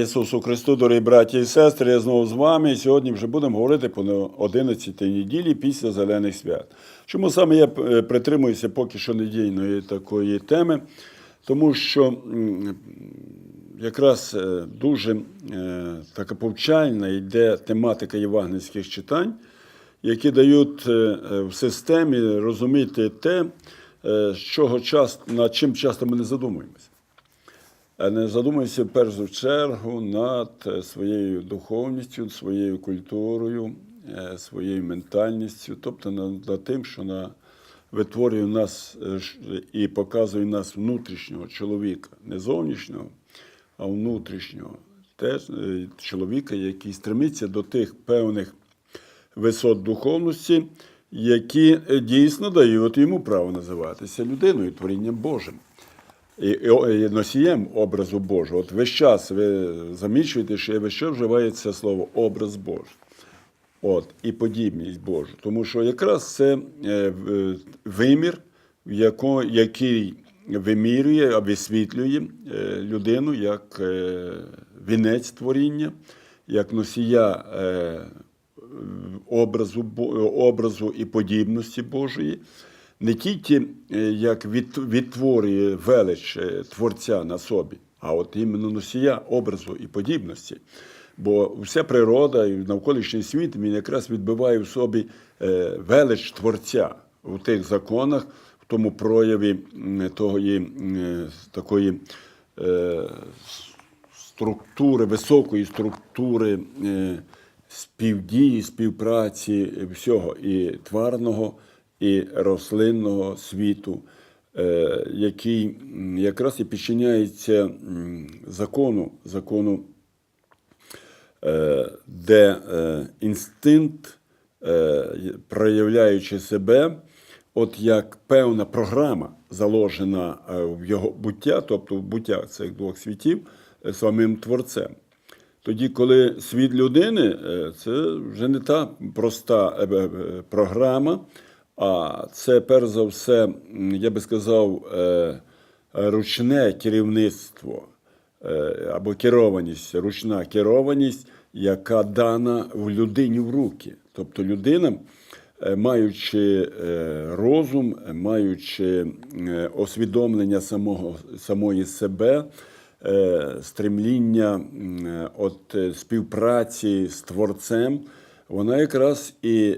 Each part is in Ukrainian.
Ісусу Христу, дорогі браті і сестри, я знову з вами. І сьогодні вже будемо говорити по 11 неділі після Зелених свят. Чому саме я е, притримуюся поки що недільної такої теми? Тому що якраз е, дуже е, така повчальна йде тематика євангельських читань, які дають в системі розуміти те, з чого час, над чим часто ми не задумуємося. А не задумуйся перш за чергу над е, своєю духовністю, своєю культурою, е, своєю ментальністю, тобто над, тим, що на, витворює нас е, і показує нас внутрішнього чоловіка, не зовнішнього, а внутрішнього. Теж е, чоловіка, який стремиться до тих певних висот духовності, які е, дійсно дають йому право називатися людиною, творінням Божим і, і, носієм образу Божого. От весь час ви замічуєте, що весь час вживається слово образ Божий. От, і подібність Божу. Тому що якраз це е, вимір, який вимірює, висвітлює е, людину як е, вінець творіння, як носія образу, образу і подібності Божої, не тільки е, як відтворює велич е, Творця на собі, а от іменно носія образу і подібності. Бо вся природа і навколишній світ він якраз відбиває в собі е, велич Творця у тих законах, в тому прояві тої, такої структури, високої структури співдії, співпраці всього і тварного, і рослинного світу, е, який якраз і підчиняється закону, закону е, де е, інстинкт, проявляючи себе, от як певна програма заложена в його буття, тобто в буття цих двох світів, самим творцем. Тоді, коли світ людини, це вже не та проста програма, а це перш за все, я би сказав, е, ручне керівництво е, або керованість, ручна керованість, яка дана в людині в руки. Тобто людина, е, маючи розум, маючи освідомлення самого, самої себе, стремління от співпраці з Творцем, вона якраз і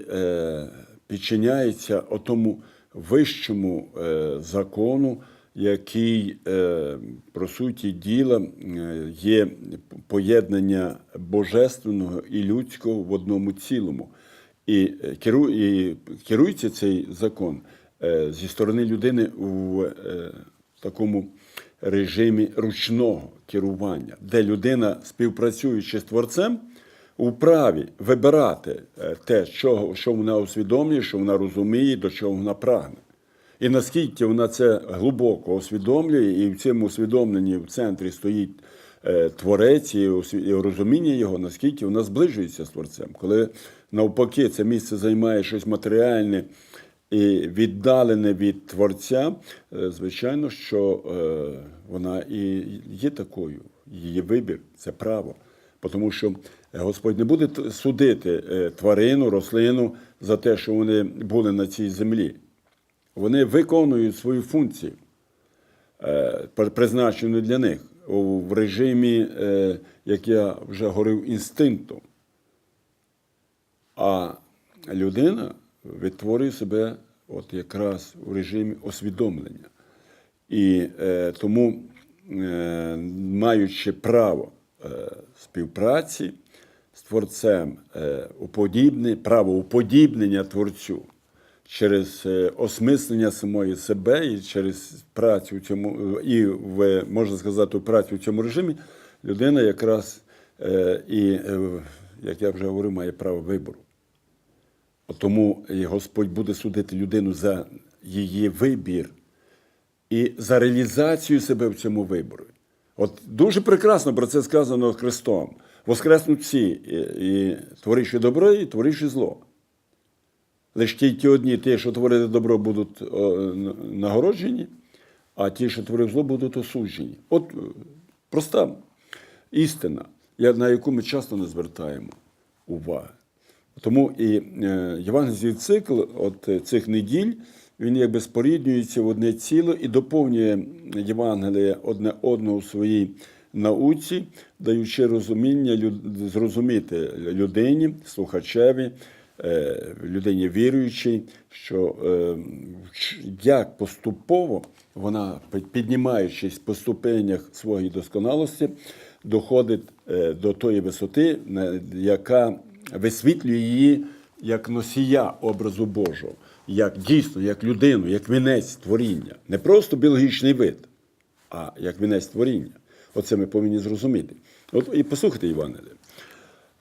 підчиняється отому вищому е, закону, який, е, про суті діла, е, є поєднання божественного і людського в одному цілому. І, керу, і керується цей закон зі сторони людини в такому режимі ручного керування, де людина, співпрацюючи з творцем, вправі вибирати е, те, що, що вона усвідомлює, що вона розуміє, до чого вона прагне. І наскільки вона це глибоко усвідомлює, і в цьому усвідомленні в центрі стоїть е, творець і, розуміння його, наскільки вона зближується з творцем. Коли навпаки це місце займає щось матеріальне і віддалене від творця, е, звичайно, що вона і є такою. Її вибір це право. Тому що Господь не буде судити е, тварину, рослину за те, що вони були на цій землі. Вони виконують свою функцію, е, призначену для них в режимі, е, як я вже говорив, інстинкту. А людина відтворює себе от якраз у режимі усвідомлення. І е, тому, е, маючи право е, співпраці з творцем, е, уподібне, право уподібнення творцю через е, осмислення самої себе і через працю в цьому, і в, можна сказати, працю в цьому режимі, людина якраз е, і, як я вже говорив, має право вибору. Тому і Господь буде судити людину за її вибір і за реалізацію себе в цьому виборі. От дуже прекрасно про це сказано Христом. Воскреснуть всі, і, творивши добро, і творивши зло. Лише тільки одні, ті, що творили добро, будуть нагороджені, а ті, що творив зло, будуть осуджені. От е, проста істина, на яку ми часто не звертаємо уваги. Тому і е, євангельський цикл от е, цих неділь, він якби споріднюється в одне ціло і доповнює Євангеліє одне одного у своїй науці, даючи розуміння, зрозуміти людині, слухачеві, е, людині віруючій, що е, як поступово вона, піднімаючись по ступенях своєї досконалості, доходить е, до тої висоти, яка висвітлює її як носія образу Божого, як дійсно, як людину, як вінець творіння. Не просто біологічний вид, а як вінець творіння. Оце ми повинні зрозуміти. От і послухайте Євангеліє.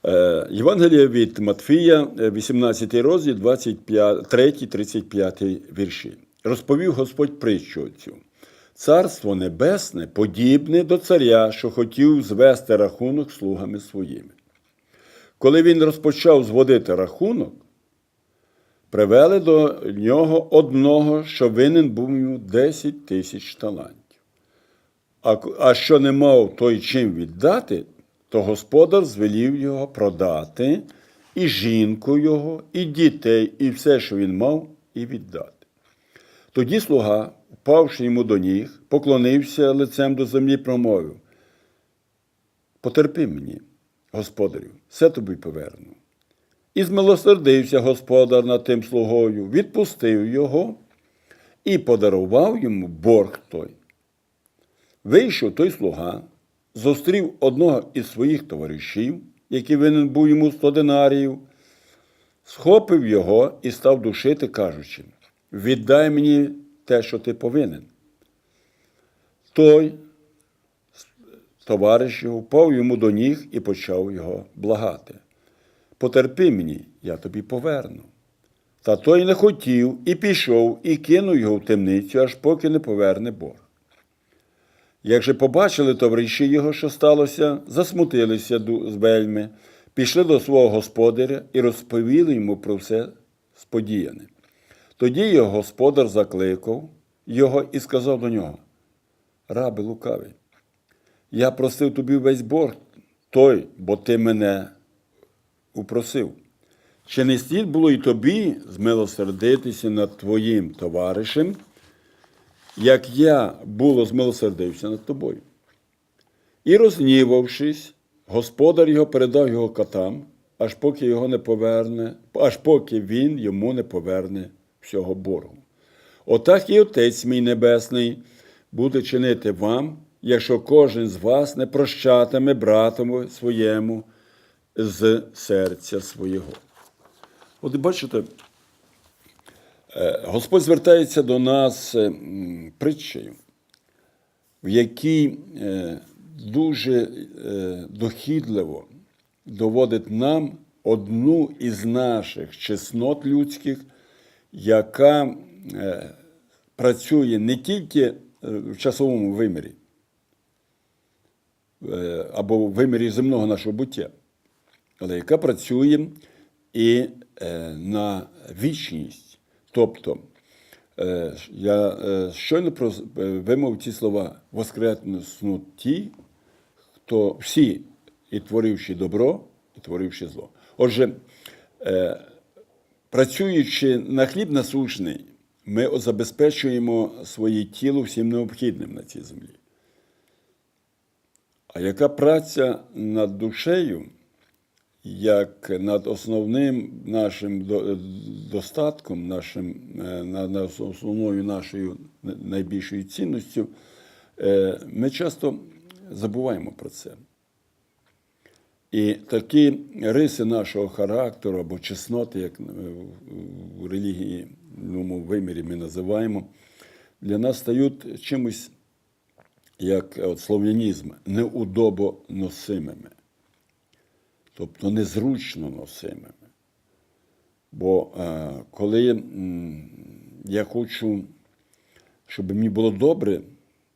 Е, Євангеліє від Матфія, е, 18 розділ, 23-35 вірші. Розповів Господь притчу цю. Царство небесне подібне до царя, що хотів звести рахунок слугами своїми. Коли він розпочав зводити рахунок, привели до нього одного, що винен був йому 10 тисяч талантів. А, а що не мав той чим віддати, то господар звелів його продати, і жінку його, і дітей, і все, що він мав, і віддати. Тоді слуга, впавши йому до ніг, поклонився лицем до землі, промовив: Потерпи мені, господарю, все тобі поверну. І змилосердився господар над тим слугою, відпустив його і подарував йому борг той. Вийшов той слуга, зустрів одного із своїх товаришів, який винен був йому 100 динаріїв, схопив його і став душити, кажучи: Віддай мені те, що ти повинен. Той товариш його впав йому до ніг і почав його благати. Потерпи мені, я тобі поверну. Та той не хотів і пішов, і кинув його в темницю, аж поки не поверне борг. Як же побачили товариші його, що сталося, засмутилися з вельми, пішли до свого господаря і розповіли йому про все сподіяне. Тоді його господар закликав його і сказав до нього: Раби лукавий, я просив тобі весь борг той, бо ти мене упросив. Чи не слід було й тобі змилосердитися над твоїм товаришем, як я було змилосердився над тобою? І рознівавшись, господар його передав його котам, аж поки його не поверне, аж поки він йому не поверне всього боргу. Отак і Отець мій Небесний буде чинити вам, якщо кожен з вас не прощатиме братому своєму з серця свого. От бачите, Господь звертається до нас е, притчею, в якій е, дуже е, дохідливо доводить нам одну із наших чеснот людських, яка е, працює не тільки е, в часовому вимірі е, або в вимірі земного нашого буття, але яка працює і е, на вічність. Тобто, е, я е, щойно е, вимовив ці слова воскреснуть ті, хто всі і творивши добро, і творивши зло. Отже, працюючи на хліб насущний, ми забезпечуємо своє тіло всім необхідним на цій землі. А яка праця над душею, як над основним нашим достатком, нашим, е, на- на основною нашою найбільшою цінністю, е, ми часто забуваємо про це. І такі риси нашого характеру або чесноти, як е, в релігійному вимірі ми називаємо, для нас стають чимось, як от слов'янізм, неудобоносимими, тобто незручно носимими. Бо е, коли м, я хочу, щоб мені було добре,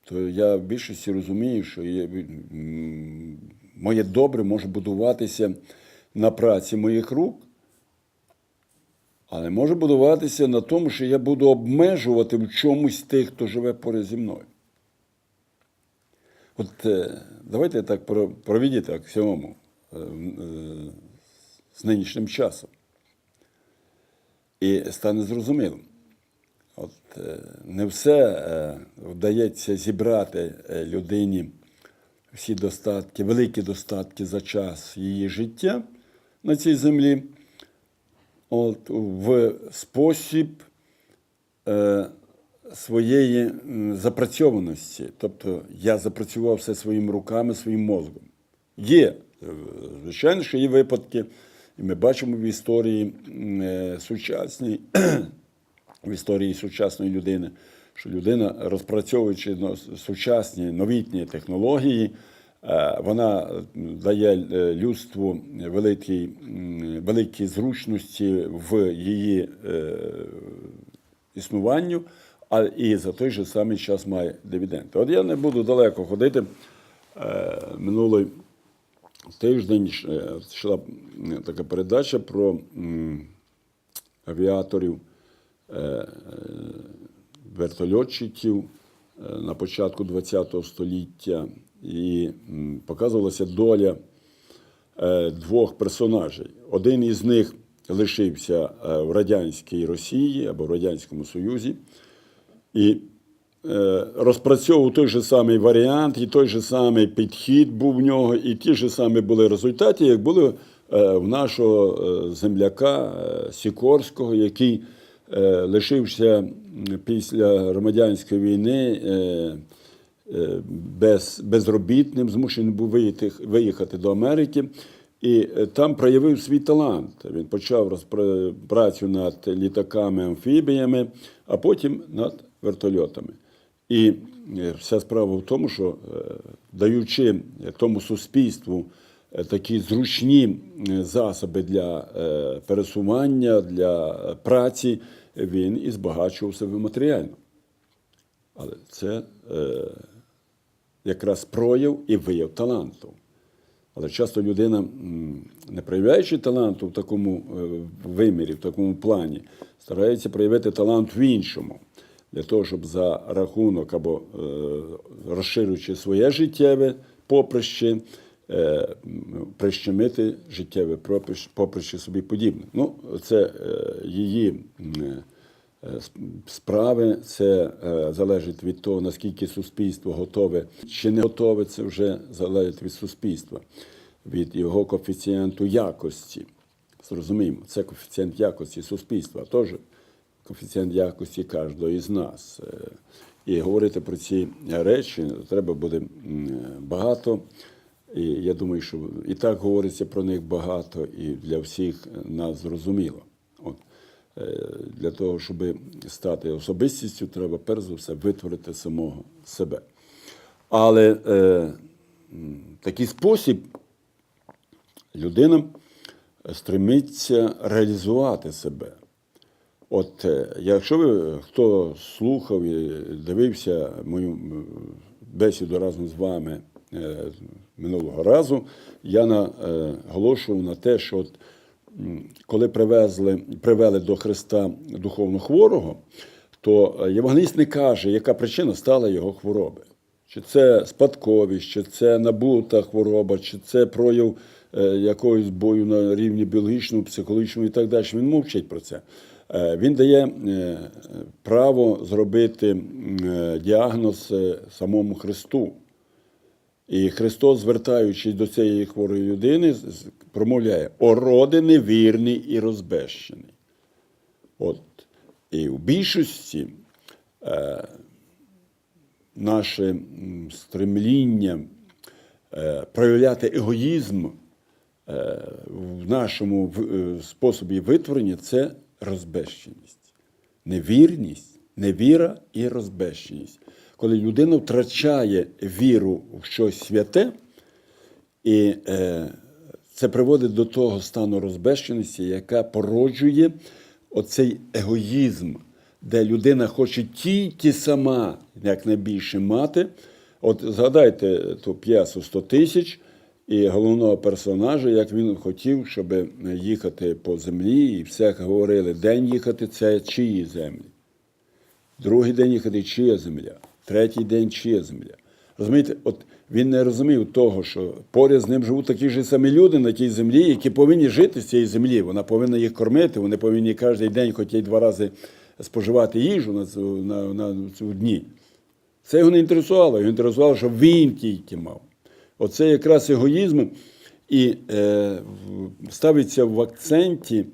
то я в більшості розумію, що є, м, моє добре може будуватися на праці моїх рук, але може будуватися на тому, що я буду обмежувати в чомусь тих, хто живе поряд зі мною. От е, давайте так про- проведіть е, е, з нинішнім часом. І стане зрозумілим. От е, не все е, вдається зібрати е, людині всі достатки, великі достатки за час її життя на цій землі, от, в спосіб е, своєї запрацьованості. Тобто я запрацював все своїми руками, своїм мозком. Є, е, звичайно, що є випадки, і ми бачимо в історії е, сучасній, в історії сучасної людини, що людина, розпрацьовуючи сучасні новітні технології, е, вона дає е, людству великі, великі зручності в її е, існуванню, а і за той же самий час має дивіденди. От я не буду далеко ходити. Е, Минулий тиждень е, йшла така передача про авіаторів, е, е, вертольотчиків е, на початку ХХ століття. І показувалася доля е, двох персонажей. Один із них лишився е, в радянській Росії або в Радянському Союзі і е, розпрацьовував той же самий варіант, і той же самий підхід був в нього, і ті ж самі були результати, як були е, в нашого е, земляка е, Сікорського, який е, лишився після громадянської війни. е, е, без, безробітним, змушений був виїхати, виїхати до Америки. І е, там проявив свій талант. Він почав розпра- працю над літаками, амфібіями, а потім над вертольотами. І е, вся справа в тому, що е, даючи тому суспільству е, такі зручні засоби для пересування, для праці, він і збагачував себе матеріально. Але це якраз прояв і вияв таланту. Але часто людина, не проявляючи таланту в такому вимірі, в такому плані, старається проявити талант в іншому, для того, щоб за рахунок або е, розширюючи своє життєве поприще, е, прищемити життєве поприще собі подібне. Ну, це е, її. справи. Це залежить від того, наскільки суспільство готове чи не готове. Це вже залежить від суспільства, від його коефіцієнту якості. Зрозуміємо, це коефіцієнт якості суспільства, а теж коефіцієнт якості кожного із нас. Е, І говорити про ці речі треба буде багато. І я думаю, що і так говориться про них багато, і для всіх нас зрозуміло. От. Е, Для того, щоб стати особистістю, треба перш за все витворити самого себе. Але е, такий спосіб людина стремиться реалізувати себе. От е, якщо ви хто слухав і дивився мою бесіду разом з вами е, минулого разу, я наголошував на те, що от, коли привезли, привели до Христа духовно хворого, то е, євангеліст не каже, яка причина стала його хвороби. Чи це спадковість, чи це набута хвороба, чи це прояв е, якогось бою на рівні біологічному, психологічному і так далі. Він мовчить про це. Е, Він дає е, право зробити е, діагноз самому Христу. І Христос, звертаючись до цієї хворої людини, промовляє: О роди невірний і розбещений. От. І в більшості е, наше стремління е, проявляти егоїзм е, в нашому в- е, способі витворення це розбещеність. Невірність, невіра і розбещеність. Коли людина втрачає віру в щось святе, і е, це приводить до того стану розбещеності, яка породжує оцей егоїзм, де людина хоче тільки сама якнайбільше мати. От згадайте ту п'єсу 100 тисяч і головного персонажа, як він хотів, щоб їхати по землі, і все говорили, день їхати це чиї землі. Другий день їхати чия земля, третій день чия земля. Розумієте, от він не розумів того, що поряд з ним живуть такі ж самі люди на тій землі, які повинні жити з цієї землі. Вона повинна їх кормити, вони повинні кожен день, хоч й два рази споживати їжу на, цю- на, на цю дні. Це його не інтересувало. Його інтересувало, що він тільки мав. Оце якраз егоїзм і е, ставиться в акценті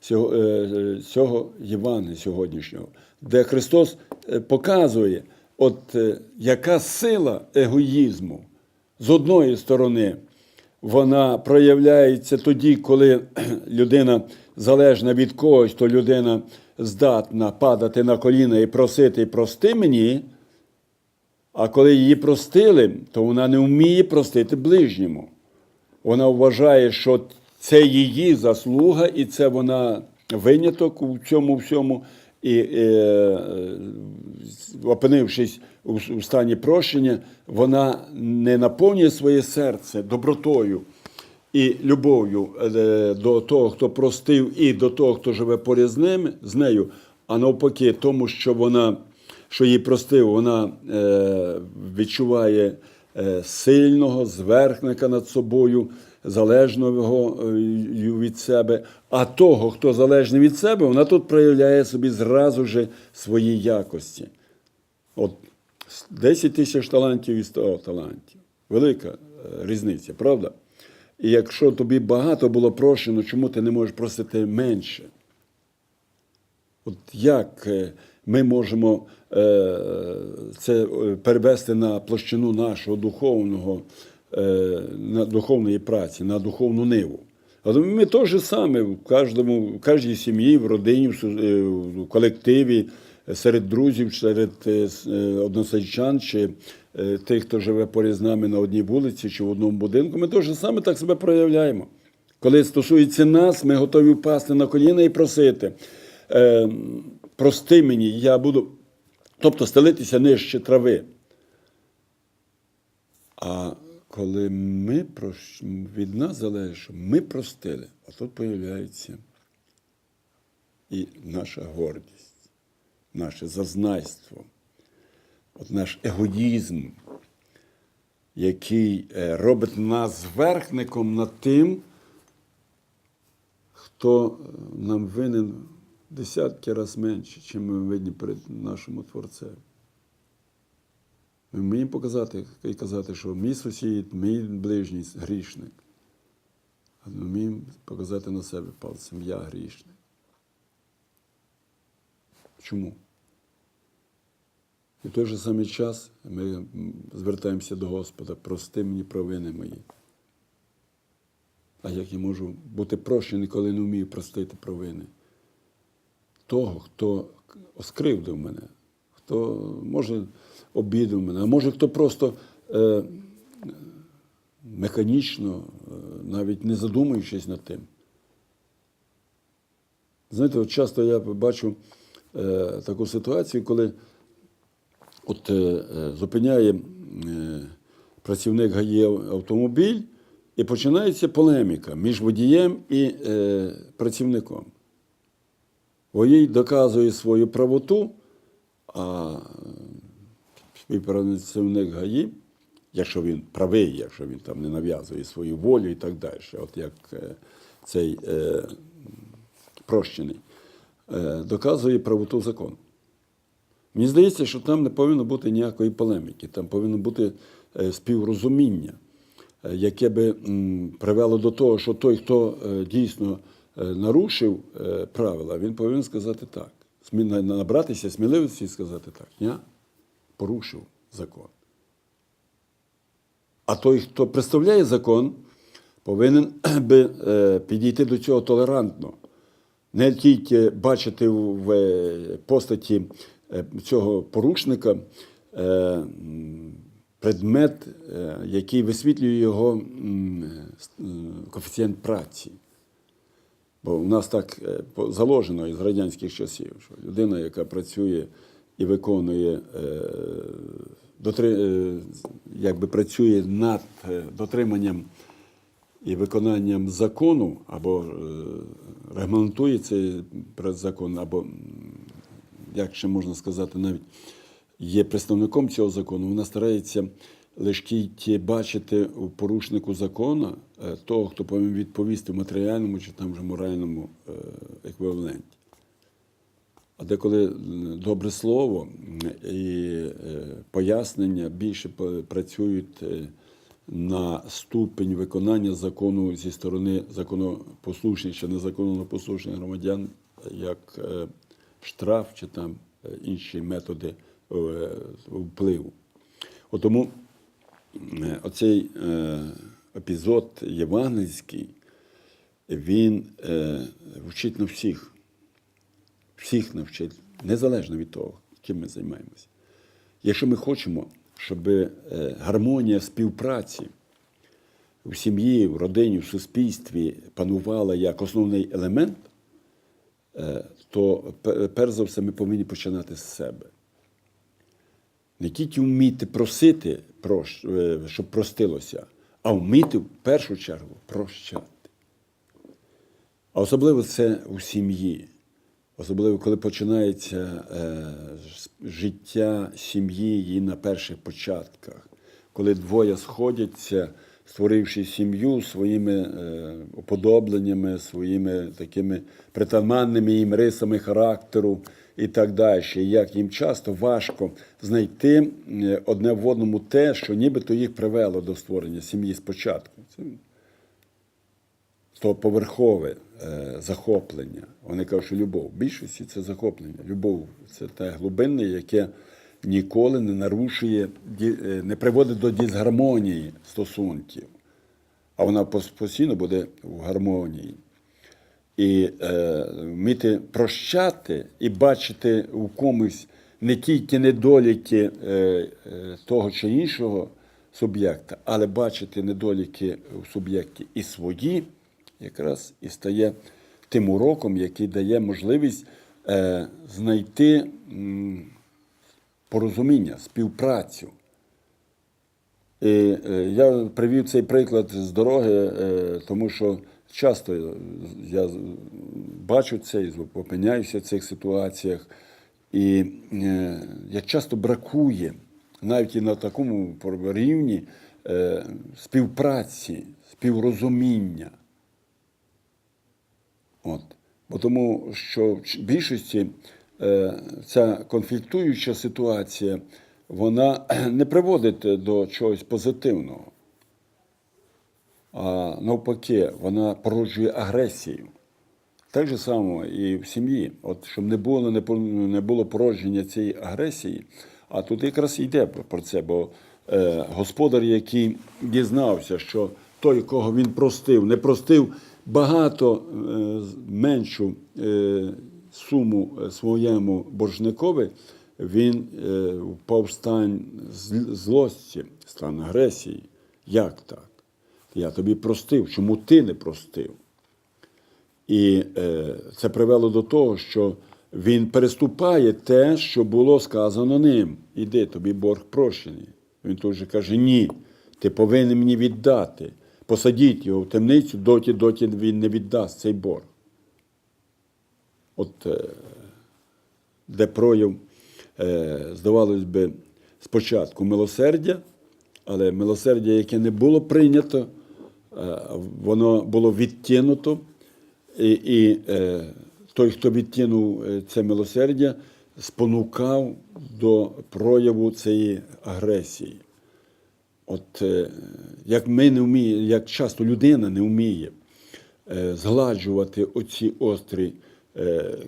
цього, е, цього Євангелія сьогоднішнього, де Христос е, показує, от е, яка сила егоїзму з одної сторони. Вона проявляється тоді, коли людина залежна від когось, то людина здатна падати на коліна і просити прости мені. А коли її простили, то вона не вміє простити ближньому. Вона вважає, що це її заслуга, і це вона виняток у цьому всьому. І е, е, опинившись у, стані прощення, вона не наповнює своє серце добротою і любов'ю е, до того, хто простив, і до того, хто живе поряд з нею, а навпаки, тому, що вона, що її простив, вона е, відчуває е, сильного зверхника над собою, залежного е, від себе. А того, хто залежний від себе, вона тут проявляє собі зразу же свої якості. От 10 тисяч талантів і 100 талантів. Велика різниця, правда? І якщо тобі багато було прощено, чому ти не можеш просити менше? От як ми можемо е, це е, перевести на площину нашого духовного, е, на духовної праці, на духовну ниву? От ми те ж саме в кожному, в кожній сім'ї, в родині, в колективі, серед друзів, серед односельчан чи тих, хто живе поряд з нами на одній вулиці чи в одному будинку, ми те ж саме так себе проявляємо. Коли стосується нас, ми готові впасти на коліна і просити. Прости мені, я буду. Тобто стелитися нижче трави. А коли ми прощ... від нас залежить, що ми простили, а тут появляється і наша гордість, наше зазнайство, от наш егоїзм, який е, робить нас зверхником над тим, хто е, нам винен десятки разів менше, чим ми винні перед нашим Творцем. Ми вміємо показати і казати, що мій сусід, мій ближній грішник. А ми вміємо показати на себе пальцем я грішник. Чому? І в той же самий час ми звертаємося до Господа, прости мені провини мої. А як я можу бути прощений, коли не вмію простити провини? Того, хто оскривдив мене, хто може обідав мене, а може хто просто е, механічно, е, навіть не задумуючись над тим. Знаєте, от часто я бачу е, таку ситуацію, коли от, е, е, зупиняє е, працівник ГАІ автомобіль, і починається полеміка між водієм і е, працівником. Водій доказує свою правоту, а співпрацівник ГАІ, якщо він правий, якщо він там не нав'язує свою волю і так далі, от як е, цей е, прощений, е, доказує правоту закону. Мені здається, що там не повинно бути ніякої полеміки, там повинно бути е, співрозуміння, е, яке би привело до того, що той, хто дійсно нарушив е, правила, він повинен сказати так. Набратися сміливості і сказати так. Я порушив закон. А той, хто представляє закон, повинен би е, підійти до цього толерантно. Не тільки бачити в е, постаті е, цього порушника е, предмет, е, який висвітлює його е, коефіцієнт праці. Бо в нас так е, заложено із радянських часів, що людина, яка працює і виконує, е, е, якби працює над дотриманням і виконанням закону, або регламентує цей закон, або, як ще можна сказати, навіть є представником цього закону, вона старається лише тільки бачити у порушнику закону е, того, хто повинен відповісти в матеріальному чи там же моральному е, еквіваленті. А деколи добре слово і е, пояснення більше працюють е, на ступень виконання закону зі сторони законопослушних чи незаконопослушних громадян, як е, штраф чи там е, інші методи е, впливу. Тому е, оцей е, епізод євангельський, він е, вчить на всіх всіх навчить, незалежно від того, чим ми займаємося. Якщо ми хочемо, щоб е, гармонія співпраці в сім'ї, в родині, в суспільстві панувала як основний елемент, е, то перш за все ми повинні починати з себе. Не тільки вміти просити, е, щоб простилося, а вміти в першу чергу прощати. А особливо це у сім'ї. Особливо, коли починається е, життя сім'ї її на перших початках, коли двоє сходяться, створивши сім'ю своїми е, уподобленнями, своїми такими притаманними їм рисами характеру і так далі. Як їм часто важко знайти е, одне в одному те, що нібито їх привело до створення сім'ї спочатку. Це то поверхове е, захоплення. Вони кажуть, що любов. В більшості це захоплення. Любов це те глибинне, яке ніколи не нарушує, е, не приводить до дисгармонії стосунків. А вона постійно буде в гармонії. І е, вміти прощати і бачити у комусь не тільки недоліки е, е, того чи іншого суб'єкта, але бачити недоліки в суб'єкті і свої, якраз і стає тим уроком, який дає можливість е, знайти м, порозуміння, співпрацю. І е, я привів цей приклад з дороги, е, тому що часто я бачу це і опиняюся в цих ситуаціях. І е, як часто бракує навіть і на такому рівні е, співпраці, співрозуміння. От. Бо тому що в більшості е, ця конфліктуюча ситуація, вона не приводить до чогось позитивного. А навпаки, вона породжує агресію. Так же само і в сім'ї. От щоб не було, не було породження цієї агресії, а тут якраз йде про це, бо е, господар, який дізнався, що той, кого він простив, не простив багато е, меншу е, суму е, своєму боржникові, він е, в стан злості, стан агресії. Як так? Я тобі простив, чому ти не простив? І е, це привело до того, що він переступає те, що було сказано ним. Іди, тобі борг прощений. Він тут же каже: ні, ти повинен мені віддати. Посадіть його в темницю, доті, доті він не віддасть цей борг. От е, де прояв, е, здавалось би, спочатку милосердя, але милосердя, яке не було прийнято, воно було відтянуто. І, і е, той, хто відтягнув е, це милосердя, спонукав до прояву цієї агресії. От е, як ми не вміємо, як часто людина не вміє е, згладжувати оці острі е,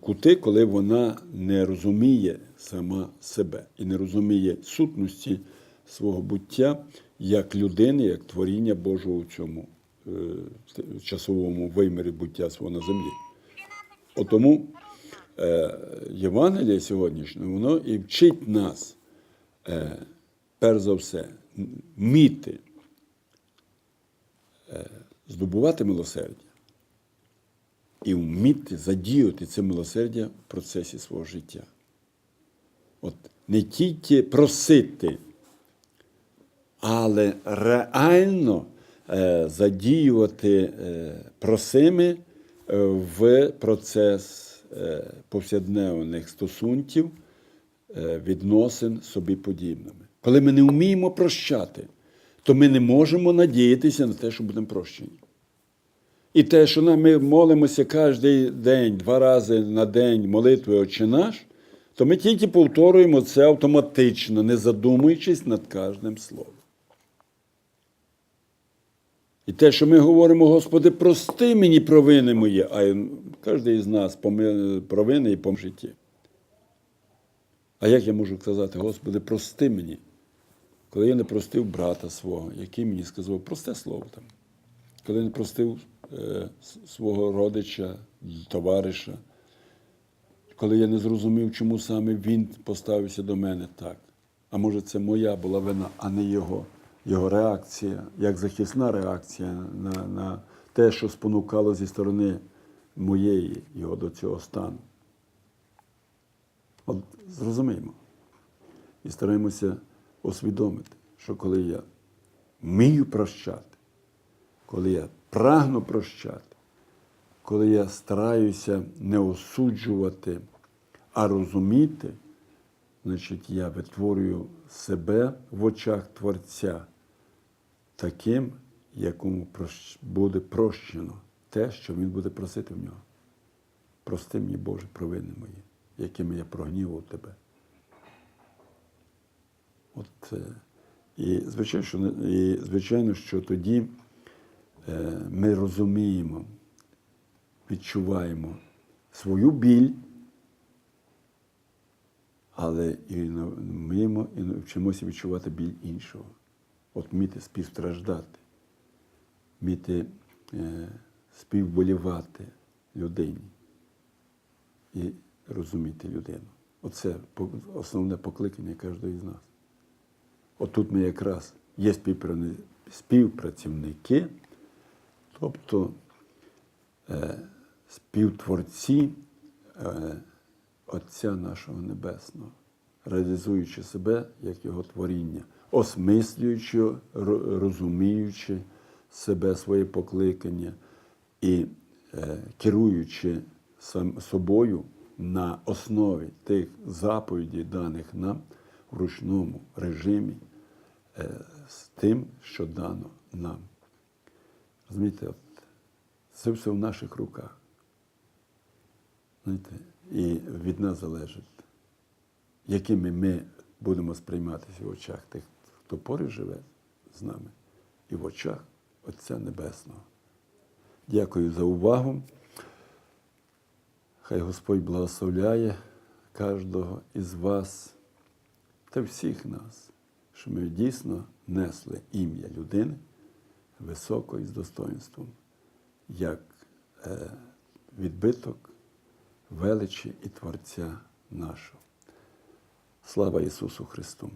кути, коли вона не розуміє сама себе і не розуміє сутності свого буття як людини, як творіння Божого у цьому е, часовому вимірі буття свого на землі. От тому е, Євангеліє сьогоднішнє, воно і вчить нас, е, перш за все, вміти здобувати милосердя і вміти задіяти це милосердя в процесі свого життя. От не тільки просити, але реально е, задіювати е, просими е, в процес повсякденних стосунків, відносин собі подібними. Коли ми не вміємо прощати, то ми не можемо надіятися на те, що будемо прощені. І те, що ми молимося кожен день, два рази на день молитви Отче наш, то ми тільки повторюємо це автоматично, не задумуючись над кожним словом. І те, що ми говоримо, Господи, прости мені провини мої, а кожен із нас провини і по житті. А як я можу сказати, Господи, прости мені, коли я не простив брата свого, який мені сказав просте слово там, коли я не простив е, свого родича, товариша, коли я не зрозумів, чому саме він поставився до мене так. А може, це моя була вина, а не його. Його реакція, як захисна реакція на, на те, що спонукало зі сторони моєї його до цього стану. От зрозуміємо. І стараємося усвідомити, що коли я вмію прощати, коли я прагну прощати, коли я стараюся не осуджувати, а розуміти, значить, я витворюю себе в очах Творця таким, якому буде прощено те, що він буде просити в нього. Прости мені, Боже, провини мої, якими я прогнівав тебе. От, і, звичайно, що, і, звичайно, що тоді е, ми розуміємо, відчуваємо свою біль, але і вміємо і вчимося відчувати біль іншого. От вміти співстраждати, вміти е, співболівати людині і розуміти людину. Оце основне покликання кожного з нас. Отут ми якраз є співпрацівники, тобто е, співтворці е, Отця нашого Небесного, реалізуючи себе як Його творіння, осмислюючи, розуміючи себе, своє покликання і е, керуючи сам собою на основі тих заповідей, даних нам в ручному режимі, е, з тим, що дано нам. Розумієте, це все в наших руках. Знаєте, і від нас залежить, якими ми будемо сприйматися в очах тих, хто поруч живе з нами, і в очах Отця Небесного. Дякую за увагу. Хай Господь благословляє кожного із вас та всіх нас, що ми дійсно несли ім'я людини високою з достоинством, як е, відбиток величі і Творця нашого. Слава Ісусу Христу!